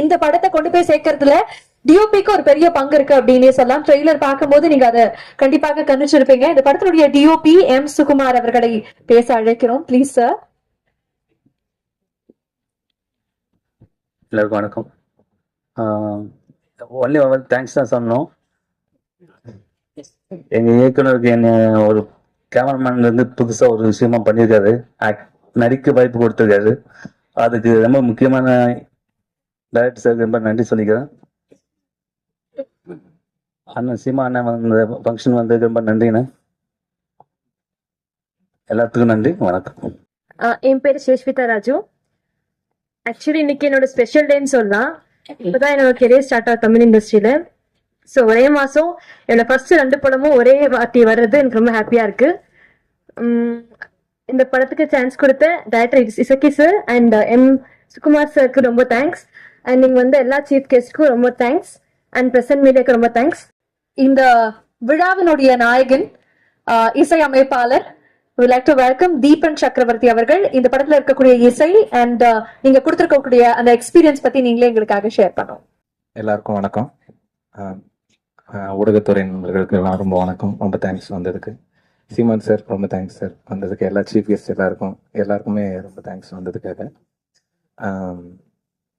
இந்த படத்தை கொண்டு போய் சேர்க்கறதுல டிஓபிக்கு ஒரு பெரிய பங்கு இருக்கு அப்படின்னே சொல்லலாம். ட்ரெய்லர் பார்க்கும்போது நீங்க அதை கண்டிப்பாக கணிச்சிருப்பீங்க இந்த படத்தினுடைய டிஓபி எம் சுகுமார் அவர்களை பேச அழைக்கிறோம். ப்ளீஸ் சார் எல்லாருக்கும் வணக்கம். ஒன்லி ஒன் தேங்க்ஸ் தான் சொன்னோம். எங்க இயக்குனருக்கு என்ன ஒரு கேமராமேன் வந்து புதுசா ஒரு விஷயமா பண்ணியிருக்காரு. நடிக்க வாய்ப்பு கொடுத்துருக்காரு. அதுக்கு ரொம்ப முக்கியமான டைரக்டர் சார் ரொம்ப நன்றி சொல்லிக்கிறேன். அண்ணன் சீமா அண்ணன் வந்த ஃபங்க்ஷன் வந்ததுக்கு ரொம்ப நன்றிண்ணே. எல்லாத்துக்கும் நன்றி வணக்கம். என் பேர் சேஷ்விதா ராஜு. ஆக்சுவலி இன்னைக்கு என்னோட ஸ்பெஷல் டேன்னு சொல்லலாம். இப்போதான் என்னோட கெரியர் ஸ்டார்ட் ஆகும் தமிழ் இண்டஸ்ட்ரியில ஸோ ஒரே மாசம் என்னோட ஃபர்ஸ்ட் ரெண்டு படமும் ஒரே வாட்டி வர்றது எனக்கு ரொம்ப ஹாப்பியா இருக்கு. உம் இந்த படத்துக்கு சான்ஸ் கொடுத்த director Isakki sir and M Sukumar சாருக்கு ரொம்ப தேங்க்ஸ் அண்ட் நீங்கள் வந்து எல்லா சீஃப் கெஸ்ட்க்கும் ரொம்ப தேங்க்ஸ் அண்ட் பிரசன்ட் மீடியாக்கு ரொம்ப தேங்க்ஸ் இந்த விழாவினுடைய நாயகன் இசை அமைப்பாளர். We like to welcome Deepan Chakravarthy அவர்கள். இந்த படத்துல இருக்கக்கூடிய இசை அண்ட் நீங்க கொடுத்துருக்கக்கூடிய அந்த எக்ஸ்பீரியன்ஸ் பத்தி நீங்களே எங்களுக்காக ஷேர் பண்ணும் எல்லாருக்கும் வணக்கம். ஊடகத்துறை நண்பர்களுக்கு எல்லாம் ரொம்ப வணக்கம். ரொம்ப தேங்க்ஸ் வந்ததுக்கு. சீமான் சார் ரொம்ப தேங்க்ஸ் சார் வந்ததுக்கு எல்லா சீஃப் கெஸ்ட் எல்லாருக்கும் எல்லாருக்குமே ரொம்ப தேங்க்ஸ் வந்ததுக்காக.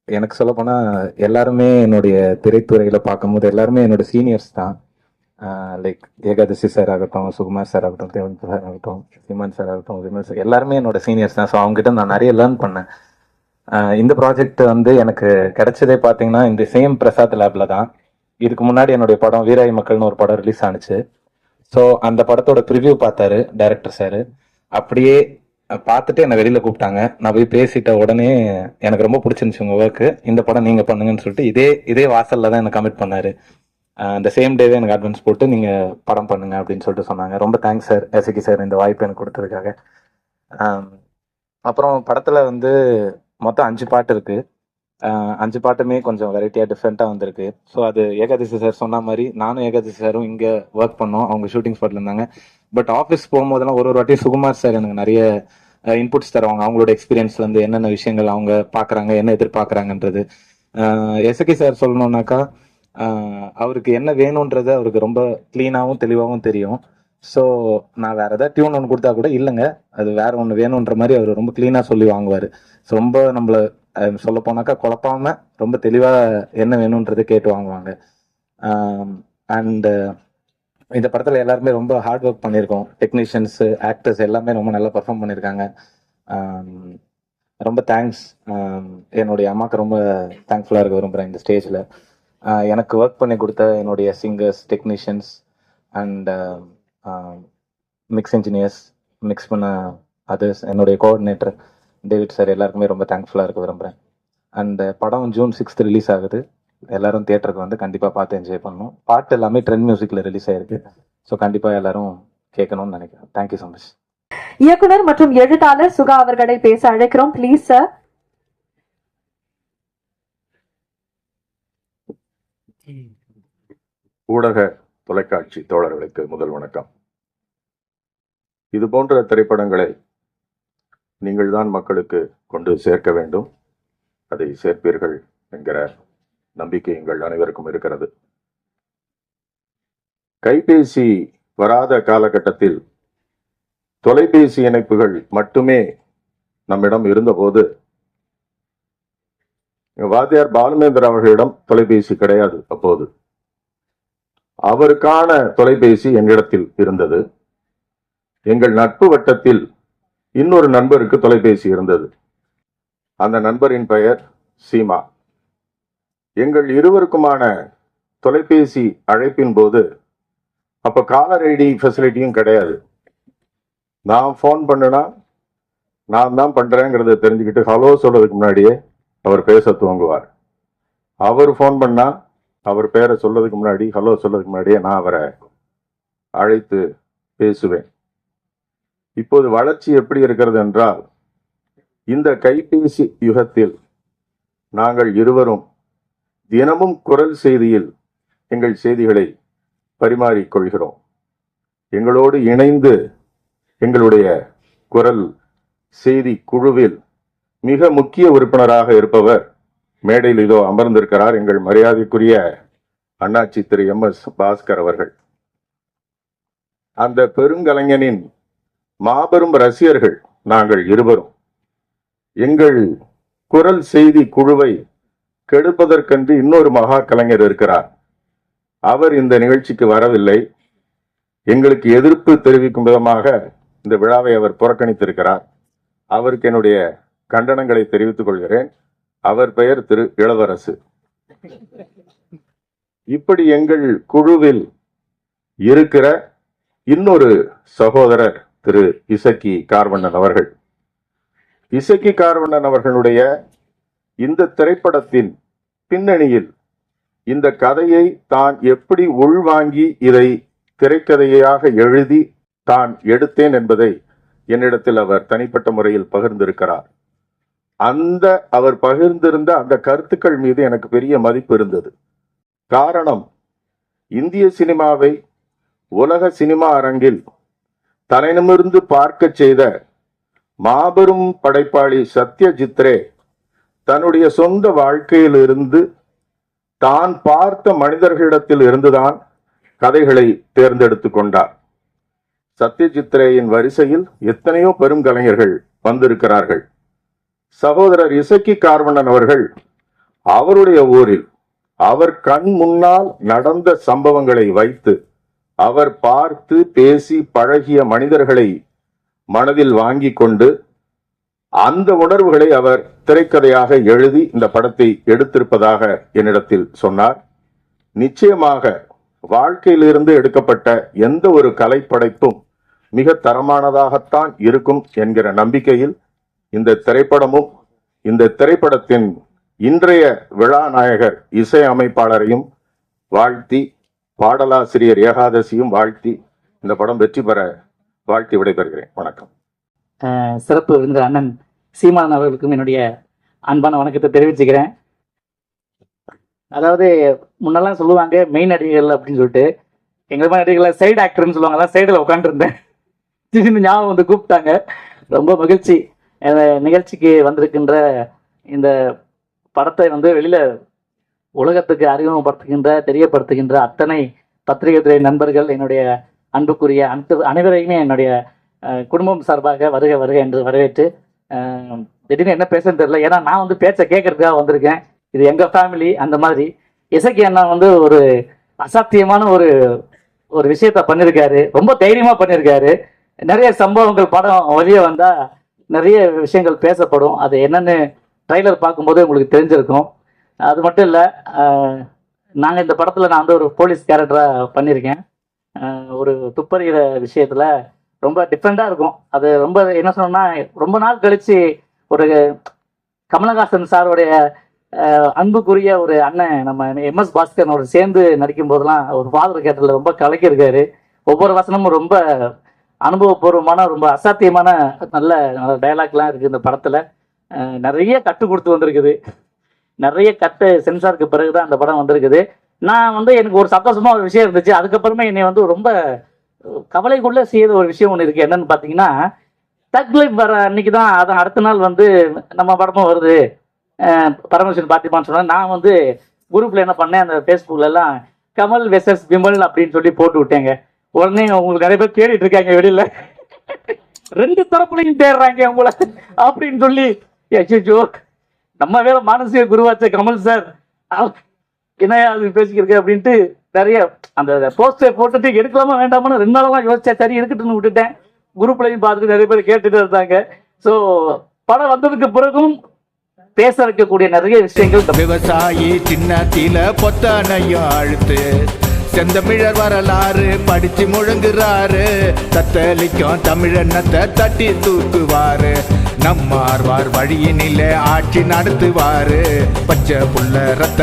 எனக்கு சொல்ல போனால் எல்லாருமே என்னுடைய திரைத்துறையில் பார்க்கும்போது எல்லாருமே என்னோட சீனியர்ஸ் தான். லைக் ஏகாதசி சார் ஆகட்டும் சுகுமார் சார் ஆகட்டும் தேவன் சார் ஆகட்டும் சீமான் சார் ஆகட்டும் விமல் சார் எல்லாருமே என்னோட சீனியர்ஸ் தான். ஸோ அவங்ககிட்ட நான் நிறைய லேர்ன் பண்ணேன். இந்த ப்ராஜெக்ட் வந்து எனக்கு கிடைச்சதே பார்த்தீங்கன்னா இந்த சேம் பிரசாத் லேப்ல தான். இதுக்கு முன்னாடி என்னுடைய படம் வீராய் மக்கள்னு ஒரு படம் ரிலீஸ் ஆனிச்சு. ஸோ அந்த படத்தோட ப்ரிவியூ பார்த்தாரு டைரக்டர் சார் அப்படியே பார்த்துட்டு என்னை வெளியில கூப்பிட்டாங்க. நான் போய் பேசிட்ட உடனே எனக்கு ரொம்ப பிடிச்சிருந்துச்சு உங்க ஒர்க்கு இந்த படம் நீங்க பண்ணுங்கன்னு சொல்லிட்டு இதே இதே வாசல்ல தான் எனக்கு கமிட் பண்ணாரு. அந்த சேம் டேவே எனக்கு அட்வான்ஸ் போட்டு நீங்க படம் பண்ணுங்க அப்படின்னு சொல்லிட்டு சொன்னாங்க. ரொம்ப தேங்க்ஸ் சார் எசகி சார் இந்த வாய்ப்பு எனக்கு கொடுத்ததுக்காக. அப்புறம் படத்துல வந்து மொத்தம் அஞ்சு பாட்டு இருக்கு. அஞ்சு பாட்டுமே கொஞ்சம் வெரைட்டியா டிஃப்ரெண்டா வந்திருக்கு. ஸோ அது ஏகாதசி சார் சொன்ன மாதிரி நானும் ஏகாதசி சாரும் இங்க ஒர்க் பண்ணோம். அவங்க ஷூட்டிங் ஸ்பாட்ல இருந்தாங்க. பட் ஆஃபீஸ் போகும்போதெல்லாம் ஒரு ஒரு வாட்டி சுகுமார் சார் எனக்கு நிறைய இன்புட்ஸ் தருவாங்க அவங்களோட எக்ஸ்பீரியன்ஸ்ல இருந்து என்னென்ன விஷயங்கள் அவங்க பாக்குறாங்க என்ன எதிர்பார்க்கறாங்கன்றது. எஸ்கே சார் சொல்லணும்னாக்கா அவருக்கு என்ன வேணும்ன்றது அவருக்கு ரொம்ப கிளீனாகவும் தெளிவாகவும் தெரியும். ஸோ நான் வேற ஏதாவது டியூன் ஒன்று கொடுத்தா கூட இல்லைங்க அது வேற ஒன்று வேணுன்ற மாதிரி அவர் ரொம்ப கிளீனாக சொல்லி வாங்குவார். ரொம்ப நம்மள சொல்ல போனாக்கா குழப்பாம ரொம்ப தெளிவாக என்ன வேணுன்றதை கேட்டு வாங்குவாங்க. அண்டு இந்த படத்துல எல்லாருமே ரொம்ப ஹார்ட் ஒர்க் பண்ணியிருக்கோம். டெக்னீஷியன்ஸ் ஆக்டர்ஸ் எல்லாமே ரொம்ப நல்லா பர்ஃபார்ம் பண்ணியிருக்காங்க. ரொம்ப தேங்க்ஸ் என்னுடைய அம்மாவுக்கு ரொம்ப தேங்க்ஃபுல்லாக இருக்க விரும்புகிறேன் இந்த ஸ்டேஜில் எனக்கு ஒர்க் பண்ணி கொடுத்த என்னுடைய singers technicians and mix engineers mix பண்ண அதர்ஸ் என்னுடைய கோஆர்டினேட்டர் டேவிட் சார் எல்லாருக்குமே ரொம்ப தேங்க்ஃபுல்லாக இருக்க விரும்புகிறேன் அந்த படம் ஜூன் சிக்ஸ்த் ரிலீஸ் ஆகுது. எல்லாரும் தியேட்டருக்கு வந்து கண்டிப்பாக பார்த்து என்ஜாய் பண்ணணும். பாட்டு எல்லாமே ட்ரெண்ட் மியூசிக்கில் ரிலீஸ் ஆயிருக்கு. ஸோ கண்டிப்பாக எல்லாரும் கேட்கணும்னு நினைக்கிறேன். தேங்க்யூ ஸோ மச் இயக்குனர் மற்றும் எழுத்தாளர் சுகா அவர்களை பேச அழைக்கிறோம். ப்ளீஸ் சார் ஊடக தொலைக்காட்சி தோழர்களுக்கு முதல் வணக்கம். இது போன்ற திரைப்படங்களை நீங்கள்தான் மக்களுக்கு கொண்டு சேர்க்க வேண்டும். அதை சேர்ப்பீர்கள் என்கிற நம்பிக்கை எங்கள் அனைவருக்கும் இருக்கிறது. கைபேசி வராத காலகட்டத்தில் தொலைபேசி இணைப்புகள் மட்டுமே நம்மிடம் இருந்தபோது வாத்தியார் பாலுமேந்திர அவர்களிடம் தொலைபேசி கிடையாது அப்போது. அவருக்கான தொலைபேசி எங்களிடத்தில் இருந்தது. எங்கள் நட்பு வட்டத்தில் இன்னொரு நண்பருக்கு தொலைபேசி இருந்தது. அந்த நண்பரின் பெயர் சீமா. எங்கள் இருவருக்குமான தொலைபேசி அழைப்பின் போது அப்போ காலர் ஐடி ஃபெசிலிட்டியும் கிடையாது. நான் ஃபோன் பண்ணுனா நான் தான் பண்ணுறேங்கிறத தெரிஞ்சுக்கிட்டு ஹலோ சொல்கிறதுக்கு முன்னாடியே அவர் பேச துவங்குவார். அவர் ஃபோன் பண்ணால் அவர் பேரை சொல்றதுக்கு முன்னாடி ஹலோ சொல்றதுக்கு முன்னாடியே நான் அவரை அழைத்து பேசுவேன். இப்போது வளர்ச்சி எப்படி இருக்கிறது என்றால் இந்த கைபேசி யுகத்தில் நாங்கள் இருவரும் தினமும் குரல் செய்தியில் எங்கள் செய்திகளை பரிமாறிக் கொள்கிறோம். எங்களோடு இணைந்து எங்களுடைய குரல் செய்தி குழுவில் மிக முக்கிய உறுப்பினராக இருப்பவர் மேடையில் இதோ அமர்ந்திருக்கிறார். எங்கள் மரியாதைக்குரிய அண்ணாச்சி திரு எம் எஸ் பாஸ்கர் அவர்கள். அந்த பெருங்கலைஞனின் மாபெரும் ரசிகர்கள் நாங்கள் இருவரும். எங்கள் குரல் செய்தி குழுவை கெடுப்பதற்கென்று இன்னொரு மகா கலைஞர் இருக்கிறார். அவர் இந்த நிகழ்ச்சிக்கு வரவில்லை. எங்களுக்கு எதிர்ப்பு தெரிவிக்கும் விதமாக இந்த விழாவை அவர் புறக்கணித்திருக்கிறார். அவருக்கு என்னுடைய கண்டனங்களை தெரிவித்துக் கொள்கிறேன். அவர் பெயர் திரு இளவரசு. இப்படி எங்கள் குழுவில் இருக்கிற இன்னொரு சகோதரர் திரு இசக்கி கார்வண்ணன் அவர்கள். இசக்கி கார்வண்ணன் அவர்களுடைய இந்த திரைப்படத்தின் பின்னணியில் இந்த கதையை தான் எப்படி உள்வாங்கி இதை திரைக்கதையாக எழுதி தான் எடுத்தேன் என்பதை என்னிடத்தில் அவர் தனிப்பட்ட முறையில் பகிர்ந்திருக்கிறார். அந்த அவர் பகிர்ந்திருந்த அந்த கருத்துக்கள் மீது எனக்கு பெரிய மதிப்பு இருந்தது. காரணம் இந்திய சினிமாவை உலக சினிமா அரங்கில் தலைநிமிர்ந்து பார்க்கச் செய்த மாபெரும் படைப்பாளி சத்யஜித்ரே தன்னுடைய சொந்த வாழ்க்கையிலிருந்து தான் பார்த்த மனிதர்களிடத்தில் இருந்துதான் கதைகளை தேர்ந்தெடுத்து கொண்டார். சத்யஜித்ரேயின் வரிசையில் எத்தனையோ பெரும் கலைஞர்கள் வந்திருக்கிறார்கள். சகோதரர் இசக்கி கார்வண்டன் அவர்கள் அவருடைய ஊரில் அவர் கண் முன்னால் நடந்த சம்பவங்களை வைத்து அவர் பார்த்து பேசி பழகிய மனிதர்களை மனதில் வாங்கி கொண்டு அந்த உணர்வுகளை அவர் திரைக்கதையாக எழுதி இந்த படத்தை எடுத்திருப்பதாக என்னிடத்தில் சொன்னார். நிச்சயமாக வாழ்க்கையிலிருந்து எடுக்கப்பட்ட எந்த ஒரு கலைப்படைப்பும் மிக தரமானதாகத்தான் இருக்கும் என்கிற நம்பிக்கையில் இந்த திரைப்படமும் இந்த திரைப்படத்தின் இன்றைய விழா நாயகர் இசை அமைப்பாளரையும் வாழ்த்தி பாடலாசிரியர் ஏகாதசியும் வாழ்த்தி இந்த படம் வெற்றி பெற வாழ்த்தி விடைபெறுகிறேன். வணக்கம். சிறப்பு விருந்தினர் அண்ணன் சீமான் அவர்களுக்கும் என்னுடைய அன்பான வணக்கத்தை தெரிவிச்சுக்கிறேன். அதாவது முன்னெல்லாம் சொல்லுவாங்க மெயின் நடிகர்கள் அப்படின்னு சொல்லிட்டு எங்கள் மாதிரி நடிகர்களை சைடு ஆக்டர்னு சொல்லுவாங்க அதான் சைடில் உட்காந்துருந்தேன் திடீர்னு ஞாபகம் வந்து கூப்பிட்டாங்க. ரொம்ப மகிழ்ச்சி. இந்த நிகழ்ச்சிக்கு வந்திருக்கின்ற இந்த படத்தை வந்து வெளியில் உலகத்துக்கு அறிமுகப்படுத்துகின்ற தெரியப்படுத்துகின்ற அத்தனை பத்திரிகை துறை நண்பர்கள் என்னுடைய அன்புக்குரிய அனைத்து அனைவரையுமே என்னுடைய குடும்பம் சார்பாக வருக வருக என்று வரவேற்று திடீர்னு என்ன பேசுன்னு தெரியல. ஏன்னா நான் வந்து பேச்சை கேட்கறதுக்காக வந்திருக்கேன். இது எங்க ஃபேமிலி அந்த மாதிரி. இசைக்கு அண்ணா வந்து ஒரு அசாத்தியமான ஒரு ஒரு விஷயத்த பண்ணியிருக்காரு ரொம்ப தைரியமா பண்ணியிருக்காரு நிறைய சம்பவங்கள் படம் வெளியே வந்தா நிறைய விஷயங்கள் பேசப்படும். அது என்னன்னு ட்ரைலர் பார்க்கும்போது உங்களுக்கு தெரிஞ்சிருக்கும். அது மட்டும் இல்லை நாங்கள் இந்த படத்தில் நான் வந்து ஒரு போலீஸ் கேரக்டராக பண்ணியிருக்கேன் ஒரு துப்பறிகிற விஷயத்தில் ரொம்ப டிஃப்ரெண்ட்டாக இருக்கும். அது ரொம்ப என்ன சொன்னோம்னா ரொம்ப நாள் கழிச்சு ஒரு கமலஹாசன் சாருடைய அன்புக்குரிய ஒரு அண்ணன் நம்ம எம்எஸ் பாஸ்கரனோட சேர்ந்து நடிக்கும் போதெல்லாம் ஒரு ஃபாதர் கேட்டரில் ரொம்ப கலக்கியிருக்காரு. ஒவ்வொரு வசனமும் ரொம்ப அனுபவபூர்வமான ரொம்ப அசாத்தியமான நல்ல நல்ல டைலாக்லாம் இருக்குது இந்த படத்தில். நிறைய கட்டு கொடுத்து வந்திருக்குது. நிறைய கட்டு சென்சாருக்கு பிறகு தான் அந்த படம் வந்திருக்குது. நான் வந்து எனக்கு ஒரு சந்தோஷமாக ஒரு விஷயம் இருந்துச்சு. அதுக்கப்புறமே என்னை வந்து ரொம்ப கவலைக்குள்ள செய்த ஒரு விஷயம் ஒன்று இருக்கு. என்னன்னு பார்த்தீங்கன்னா தக் லைஃப் வர அன்னைக்கு தான் அதான் அடுத்த நாள் வந்து நம்ம படமும் வருது. பரமேஸ்வரன் பார்த்திபான்னு சொன்னேன். நான் வந்து குரூப்பில் என்ன பண்ணேன் அந்த ஃபேஸ்புக்லலாம் கமல் வெசஸ் விமல் அப்படின்னு சொல்லி போட்டு விட்டேங்க. உடனே உங்களுக்கு நிறைய பேர் தேடிட்டு இருக்காங்க வெளியில். ரெண்டு தரப்புலையும் தேடுறாங்க உங்களை அப்படின்னு சொல்லி. ஐயோ நம்ம வேற மானசீக குருவாச்ச கமல் சார். என்ன அது பேசிக்கிருக்க அப்படின்ட்டு நிறைய அந்த போஸ்டர் போட்டுட்டு எடுக்கலாமா வேண்டாமான்னு ரெண்டு நாளெல்லாம் யோசிச்சேன் சரி இருக்கட்டும்னு விட்டுட்டேன். குரூப்லையும் பார்த்துட்டு நிறைய பேர் கேட்டுட்டு இருந்தாங்க. ஸோ படம் வந்ததுக்கு பிறகும் பேச வைக்கக்கூடிய நிறைய விஷயங்கள் விவசாயி சின்னத்தில பொத்தனையும் அழுத்து செந்தமிழர் வரலாறு படிச்சு முழங்குறாரு. தத்தளிக்கும் தமிழன்னத்தை தட்டி தூக்குவாரு. நம்மார்வார் வழியினில ஆட்சி நடத்துவாரு. பச்சை புள்ள ரத்த